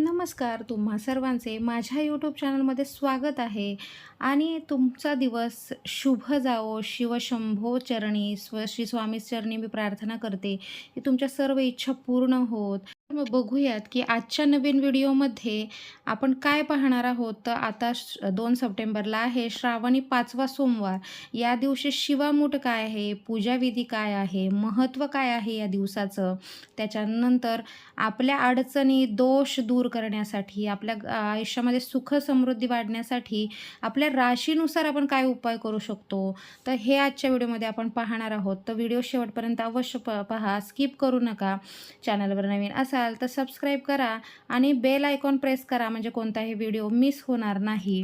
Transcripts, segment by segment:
नमस्कार तुम्हा सर्वांचे माझ्या यूट्यूब चॅनलमध्ये स्वागत आहे. आणि तुमचा दिवस शुभ जावो शिवशंभो चरणी स्व श्री स्वामी चरणी मी प्रार्थना करते. की तुमच्या सर्व इच्छा पूर्ण होत. मग बघूयात की आजच्या नवीन व्हिडिओमध्ये आपण काय पाहणार आहोत? तर आता श- दोन सप्टेंबरला आहे श्रावणी पाचवा सोमवार. या दिवशी शिवामूठ काय आहे? पूजाविधी काय आहे? महत्त्व काय आहे या दिवसाचं? त्याच्यानंतर आपल्या अडचणी दोष दूर करण्यासाठी आपल्या आयुष्यामध्ये सुख समृद्धी वाढण्यासाठी आपल्या राशीनुसार आपण काय उपाय करू शकतो? तर हे आजच्या व्हिडिओमध्ये आपण पाहणार आहोत. तर व्हिडिओ शेवटपर्यंत अवश्य प पहा. स्किप करू नका. चॅनलवर नवीन असाल तर सबस्क्राईब करा आणि बेल आयकॉन प्रेस करा म्हणजे कोणताही व्हिडिओ मिस होणार नाही.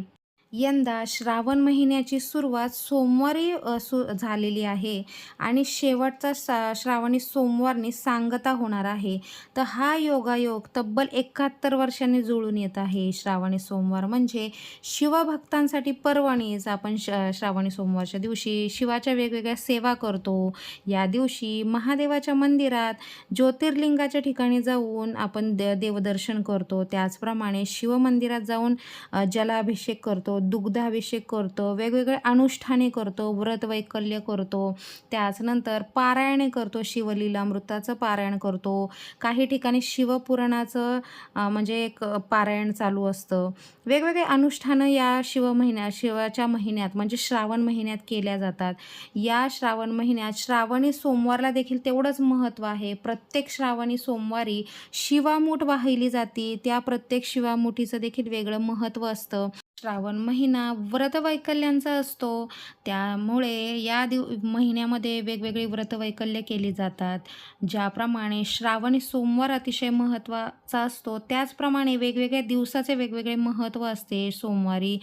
यंदा श्रावण महिन्याची सुरुवात सोमवारी सु झालेली आहे आणि शेवटचा सा श्रावणी सोमवारनी सांगता होणार आहे. तर हा योगायोग तब्बल एकाहत्तर वर्षांनी जुळून येत आहे श्रावणी सोमवार. म्हणजे शिवभक्तांसाठी पर्वणीच आपण श श्रावणी सोमवारच्या दिवशी शिवाच्या वेगवेगळ्या सेवा करतो. या दिवशी महादेवाच्या मंदिरात ज्योतिर्लिंगाच्या ठिकाणी जाऊन आपण द देवदर्शन करतो. त्याचप्रमाणे शिवमंदिरात जाऊन जलाभिषेक करतो. दुग्धाभिषेक करतो वेगवेगळे अनुष्ठाने करतो व्रत वैकल्य करतो. त्याचनंतर पारायणे करतो शिवलीलामृताचं पारायण करतो. काही ठिकाणी शिवपुराणाचं म्हणजे एक पारायण चालू असतं. वेगवेगळे अनुष्ठानं या शिव महिन्यात शिवाच्या महिन्यात म्हणजे श्रावण महिन्यात केल्या जातात. या श्रावण महिन्यात श्रावणी सोमवारला देखील तेवढंच महत्त्व आहे. प्रत्येक श्रावणी सोमवारी शिवामूठ वाहिली जाते. त्या प्रत्येक शिवामुठीचं देखील वेगळं महत्त्व असतं. श्रावण महिना व्रतवैकल्यांचा असतो. त्यामुळे या दिव महिन्यामध्ये वेगवेगळी व्रतवैकल्य केली जातात. ज्याप्रमाणे श्रावण सोमवार अतिशय महत्त्वाचा असतो. त्याचप्रमाणे वेगवेगळ्या दिवसाचे वेगवेगळे महत्त्व असते. सोमवारी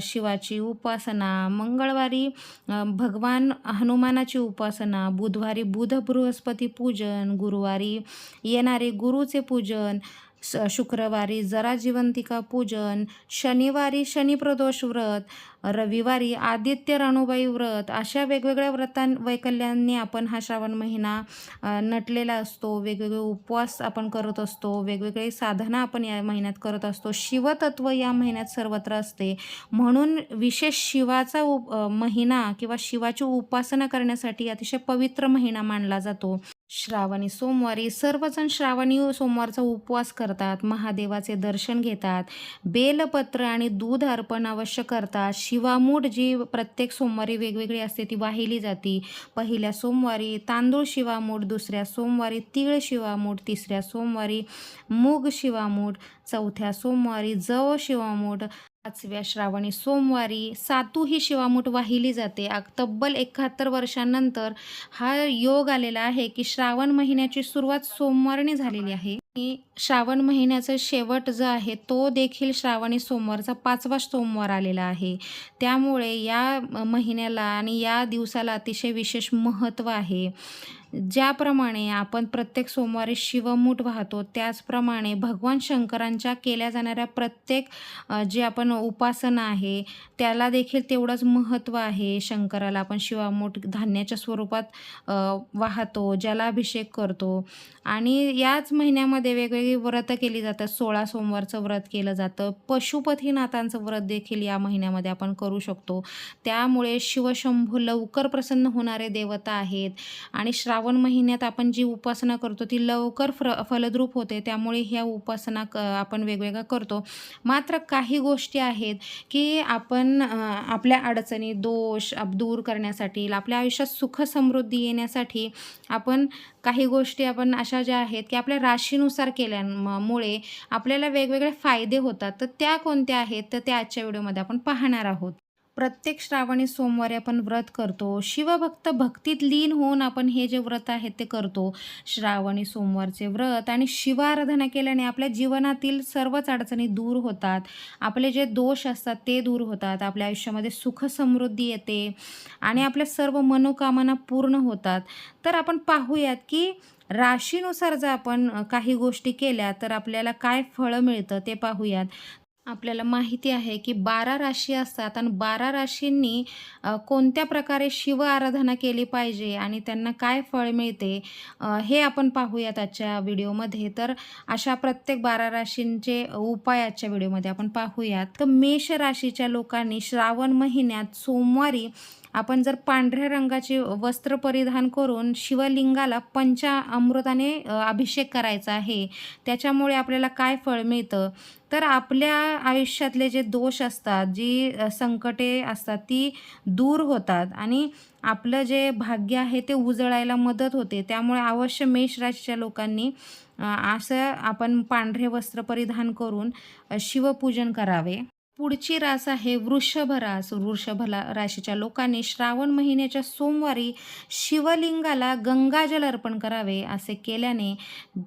शिवाची उपासना मंगळवारी भगवान हनुमानाची उपासना बुधवारी बुध बृहस्पती पूजन गुरुवारी येणारे गुरुचे पूजन स शुक्रवारी जरा जिवंतिका पूजन शनिवारी शनिप्रदोष व्रत रविवारी आदित्य राणूबाई व्रत अशा वेगवेगळ्या व्रतां वैकल्यांनी आपण हा श्रावण महिना नटलेला असतो. वेगवेगळे उपवास आपण करत असतो. वेगवेगळे साधना आपण या महिन्यात करत असतो. शिवतत्व या महिन्यात सर्वत्र असते. म्हणून विशेष शिवाचा उप महिना किंवा शिवाची उपासना करण्यासाठी अतिशय पवित्र महिना मानला जातो. श्रावणी सोमवारी सर्वजण श्रावणी सोमवारचा उपवास करतात महादेवाचे दर्शन घेतात बेलपत्र आणि दूध अर्पण अवश्य करतात. शिवामूठ जी प्रत्येक सोमवारी वेगवेगळी असते ती वाहिली जाते. पहिल्या सोमवारी तांदूळ शिवामूठ दुसऱ्या सोमवारी तीळ शिवामूठ तिसऱ्या सोमवारी मूग शिवामूठ चौथ्या सोमवारी जव शिवामूठ पाचव्या श्रावणी सोमवारी सातू ही शिवामूठ वाहिली जाते. तब्बल एकाहत्तर वर्षांनंतर हा योग आलेला आहे की श्रावण महिन्याची सुरुवात सोमवारने झालेली आहे. श्रावण महिन्याचा शेवट जो आहे तो देखील श्रावणी सोमवारचा पाचवा सोमवार आलेला आहे. त्यामुळे या महिन्याला आणि या दिवसाला अतिशय विशेष महत्त्व आहे. ज्याप्रमाणे आपण प्रत्येक सोमवारी शिवमूठ वाहतो त्याचप्रमाणे भगवान शंकरांच्या केल्या जाणाऱ्या प्रत्येक जे आपण उपासना आहे त्याला देखील तेवढंच महत्त्व आहे. शंकराला आपण शिवामूठ धान्याच्या स्वरूपात वाहतो वाहतो जलाभिषेक करतो. आणि याच महिन्यामध्ये वेगवेगळी व्रतं केली जातात. सोळा सोमवारचं व्रत केलं जातं. पशुपतीनाथांचं व्रत देखील या महिन्यामध्ये आपण करू शकतो. त्यामुळे शिवशंभू लवकर प्रसन्न होणारे देवता आहेत. आणि श्रा श्रावण महिन्यात आपण जी उपासना करतो ती लवकर फ्र फलद्रूप होते. त्यामुळे ह्या उपासना क आपण वेगवेगळ्या करतो. मात्र काही गोष्टी आहेत की आपण आपल्या अडचणी दोष दूर करण्यासाठी आपल्या आयुष्यात सुख समृद्धी येण्यासाठी आपण काही गोष्टी आपण अशा ज्या आहेत की आपल्या राशीनुसार केल्यामुळे आपल्याला वेगवेगळे फायदे होतात. तर त्या कोणत्या आहेत? तर त्या आजच्या व्हिडिओमध्ये आपण पाहणार आहोत. प्रत्येक श्रावणी सोमवारी आपण व्रत करतो. शिवभक्त भक्तीत लीन होऊन आपण हे जे व्रत आहे ते करतो. श्रावणी सोमवारचे व्रत आणि शिवाराधना केल्याने आपल्या जीवनातील सर्वच अडचणी दूर होतात. आपले जे दोष असतात ते दूर होतात. आपल्या आयुष्यामध्ये सुख समृद्धी येते आणि आपल्या सर्व मनोकामना पूर्ण होतात. तर आपण पाहूयात की राशीनुसार जर आपण काही गोष्टी केल्या तर आपल्याला काय फळं मिळतं ते पाहूयात. आपल्याला माहिती आहे की बारा राशी असतात आणि बारा राशींनी कोणत्या प्रकारे शिव आराधना केली पाहिजे आणि त्यांना काय फळ मिळते हे आपण पाहूयात आजच्या व्हिडिओमध्ये. तर अशा प्रत्येक बारा राशींचे उपाय आजच्या व्हिडिओमध्ये आपण पाहूयात. तर मेष राशीच्या लोकांनी श्रावण महिन्यात सोमवारी आपण जर पांढऱ्या रंगाचे वस्त्र परिधान करून शिवलिंगाला पंचा अमृताने अभिषेक करायचा आहे त्याच्यामुळे आपल्याला काय फळ मिळतं? तर आपल्या आयुष्यातले जे दोष असतात जी संकटे असतात ती दूर होतात आणि आपलं जे भाग्य आहे ते उजळायला मदत होते. त्यामुळे अवश्य मेष राशीच्या लोकांनी असं आपण पांढरे वस्त्र परिधान करून शिवपूजन करावे. पुढची रास आहे वृषभ रास. वृषभला राशीच्या लोकांनी श्रावण महिन्याच्या सोमवारी शिवलिंगाला गंगाजल अर्पण करावे असे केल्याने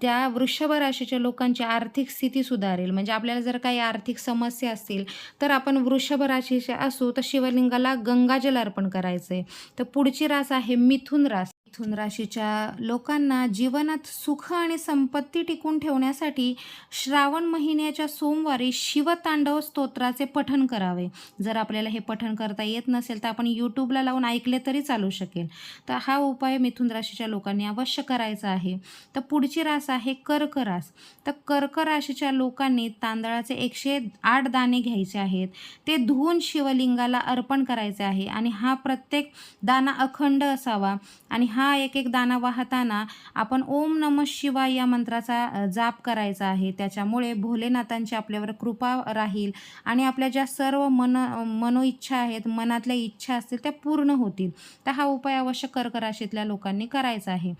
त्या वृषभ राशीच्या लोकांची आर्थिक स्थिती सुधारेल. म्हणजे आपल्याला जर काही आर्थिक समस्या असतील तर आपण वृषभ राशीचे असू तर शिवलिंगाला गंगाजल अर्पण करायचे. तर पुढची रास आहे मिथुन रास मिथुन राशीच्या लोकांना जीवनात सुख आणि संपत्ती टिकून ठेवण्यासाठी श्रावण महिन्याच्या सोमवारी शिवतांडव स्तोत्राचे पठण करावे. जर आपल्याला हे पठण करता येत नसेल तर आपण यूट्यूबला लावून ऐकले तरी चालू शकेल. तर हा उपाय मिथुन राशीच्या लोकांनी अवश्य करायचा आहे. तर पुढची रास आहे कर्क रास. तर कर्क राशीच्या लोकांनी तांदळाचे एकशे आठ दाणे घ्यायचे आहेत. ते धुवून शिवलिंगाला अर्पण करायचे आहे. आणि हा प्रत्येक दाना अखंड असावा. आणि हा हा एक एक दाना वाहताना आपण ओम नम शिवाय या मंत्राचा जाप करायचा आहे. त्याच्यामुळे भोलेनाथांची आपल्यावर कृपा राहील आणि आपल्या ज्या सर्व मन मनोइच्छा आहेत मनातल्या इच्छा असतील त्या पूर्ण होतील. तर हा उपाय अवश्य कर्क राशीतल्या लोकांनी करायचा आहे.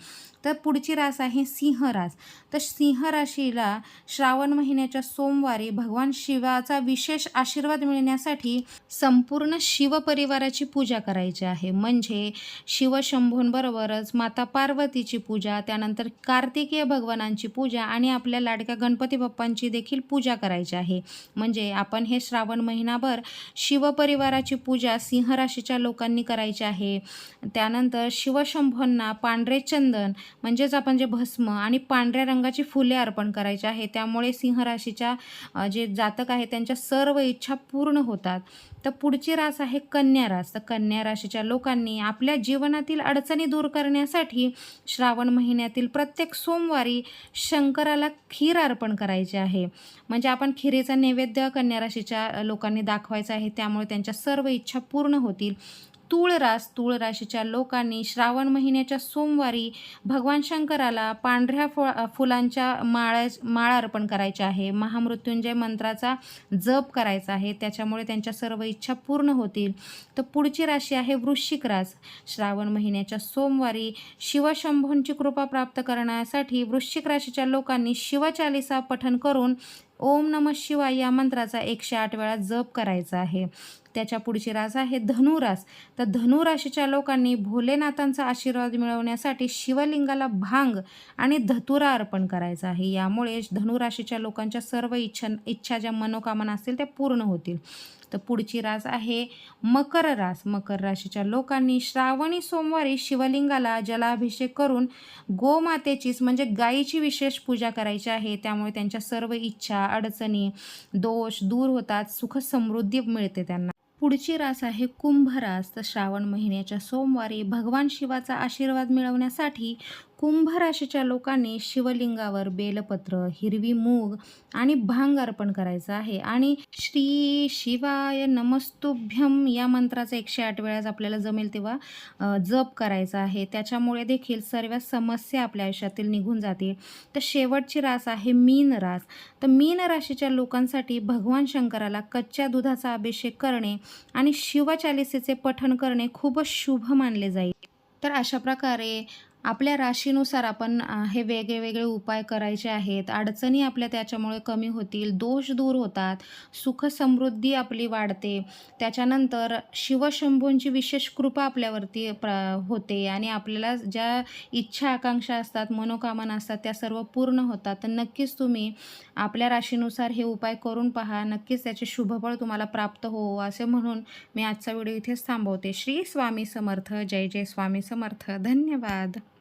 तर पुढची रास आहे सिंह रास तर सिंह राशीला श्रावण महिन्याच्या सोमवारी भगवान शिवाचा विशेष आशीर्वाद मिळण्यासाठी संपूर्ण शिवपरिवाराची पूजा करायची आहे. म्हणजे शिवशंभूंबरोबरच माता पार्वतीची पूजा त्यानंतर कार्तिकीय भगवानांची पूजा आणि आपल्या लाडक्या गणपती बाप्पांची देखील पूजा करायची आहे. म्हणजे आपण हे श्रावण महिनाभर शिवपरिवाराची पूजा सिंहराशीच्या लोकांनी करायची आहे. त्यानंतर शिवशंभूंना पांढरे चंदन म्हणजेच आपण जे भस्म आणि पांढऱ्या रंगाची फुले अर्पण करायची आहे. त्यामुळे सिंहराशीच्या जे जातक आहे त्यांच्या सर्व इच्छा पूर्ण होतात. तर पुढची रास आहे कन्या रास. तर कन्या राशीच्या लोकांनी आपल्या जीवनातील अडचणी दूर करण्यासाठी श्रावण महिन्यातील प्रत्येक सोमवारी शंकराला खीर अर्पण करायचे आहे. म्हणजे आपण खिरेचा नैवेद्य कन्या राशीच्या लोकांनी दाखवायचा आहे. त्यामुळे त्यांच्या सर्व इच्छा पूर्ण होतील. तुळरास तुळराशीच्या तूळ राशीच्या लोकांनी श्रावण महिन्याच्या सोमवारी भगवान शंकराला पांढऱ्या फु फुलांच्या माळा माळा अर्पण करायच्या आहे. महामृत्युंजय मंत्राचा जप करायचा आहे. त्याच्यामुळे त्यांच्या सर्व इच्छा पूर्ण होतील. तर पुढची राशी आहे वृश्चिक रास श्रावण महिन्याच्या सोमवारी शिवशंभूंची कृपा प्राप्त करण्यासाठी वृश्चिक राशीच्या लोकांनी शिवचालिसा पठन करून ओम नम शिवाय या मंत्राचा एकशे आठ वेळा जप करायचा आहे. त्याच्या पुढची रास आहे धनुरास तर धनुराशीच्या लोकांनी भोलेनाथांचा आशीर्वाद मिळवण्यासाठी शिवलिंगाला भांग आणि धतुरा अर्पण करायचा आहे. यामुळे धनुराशीच्या लोकांच्या सर्व इच्छा इच्छा ज्या मनोकामना असतील त्या पूर्ण होतील. तर पुढची रास आहे मकर रास. मकर राशीच्या लोकांनी श्रावणी सोमवारी शिवलिंगाला जलाभिषेक करून गोमातेचीच म्हणजे गायीची विशेष पूजा करायची आहे. त्यामुळे त्यांच्या सर्व इच्छा अडचणी दोष दूर होतात. सुख समृद्धी मिळते त्यांना. पुढची रास आहे कुंभ रास तर श्रावण महिन्याच्या सोमवारी भगवान शिवाचा आशीर्वाद मिळवण्यासाठी कुंभ राशीच्या लोकांनी शिवलिंगावर बेलपत्र हिरवी मूग आणि भांग अर्पण करायचं आहे. आणि श्री शिवाय नमस्तुभ्यम या मंत्राचा एकशे आठ वेळाच आपल्याला जमेल तेव्हा जप करायचा आहे. त्याच्यामुळे देखील सर्व समस्या आपल्या आयुष्यातील निघून जातील तर शेवटची रास आहे मीन रास. तर मीन राशीच्या लोकांसाठी भगवान शंकराला कच्च्या दुधाचा अभिषेक करणे आणि शिवचालिसेचे पठण करणे खूपच शुभ मानले जाईल. तर अशा प्रकारे आपल्या राशीनुसार आपण हे वेगळे वेगळे उपाय करायचे आहेत. अडचणी आपल्या त्याच्यामुळे कमी होतील दोष दूर होतात सुख समृद्धी आपली वाढते. त्याच्यानंतर शिवशंभूंची विशेष कृपा आपल्यावरती प्र होते आणि आपल्याला ज्या इच्छा आकांक्षा असतात मनोकामना असतात त्या सर्व पूर्ण होतात. तर नक्कीच तुम्ही आपल्या राशीनुसार हे उपाय करून पहा. नक्कीच त्याचे शुभफळ तुम्हाला प्राप्त हो असे म्हणून मी आजचा व्हिडिओ इथेच थांबवते. श्री स्वामी समर्थ. जय जय स्वामी समर्थ. धन्यवाद.